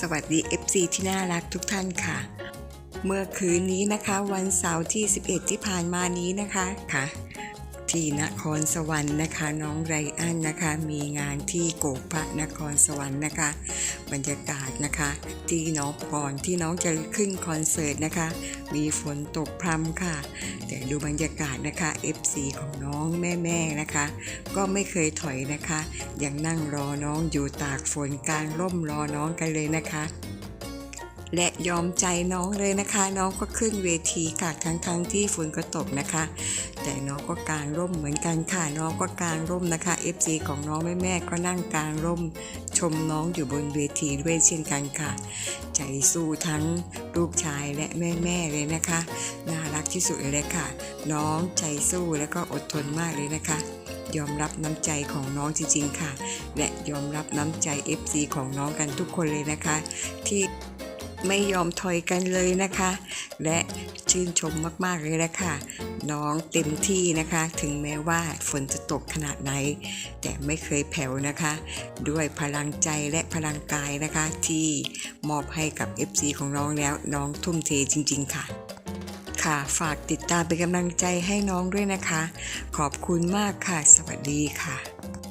สวัสดี FC ที่น่ารักทุกท่านค่ะ เมื่อคืนนี้นะคะ วันเสาร์ที่ 11 ที่ผ่านมานี้นะคะค่ะ ที่นครสวรรค์นะคะ น้องไรอันนะคะ มีงานที่โกกพระนครสวรรค์นะคะ บรรยากาศนะคะ ที่น้องก่อนที่น้องจะขึ้นคอนเสิร์ตนะคะ มีฝนตกพรำค่ะ แต่ดูบรรยากาศนะคะ FC ของน้องแม่ๆนะคะ ก็ไม่เคยถอยนะคะ ยังนั่งรอน้องอยู่ตากฝนกลางร่มรอน้องกันเลยนะคะ และยอมใจน้องเลยนะคะ น้องก็ขึ้นเวทีค่ะทั้งๆทที่ฝนก็ตกนะคะ แต่น้องก็กางร่มเหมือนกันค่ะน้องก็กางร่มนะคะ FC ของน้องแม่ๆก็นั่งกางร่ม ชมน้องอยู่บนเวทีด้วยเช่นกันค่ะ ใจสู้ทั้งลูกชายและแม่ๆเลยนะคะน่ารักที่สุดเลยค่ะ น้องใจสู้แล้วก็อดทนมากเลยนะคะยอมรับน้ำใจของน้องจริงๆค่ะ และยอมรับน้ำใจ FC ของน้องกันทุกคนเลยนะคะ ที่ ไม่ยอมถอยกันเลยนะคะ และชื่นชมมากๆเลยนะคะ น้องเต็มที่นะคะ ถึงแม้ว่าฝนจะตกขนาดไหน แต่ไม่เคยแผ่วนะคะ ด้วยพลังใจและพลังกายนะคะ ที่มอบให้กับ FC ของน้องแล้วน้องทุ่มเทจริง ๆ ค่ะค่ะ ฝากติดตามเป็นกำลังใจให้น้องด้วยนะคะ ขอบคุณมากค่ะ สวัสดีค่ะ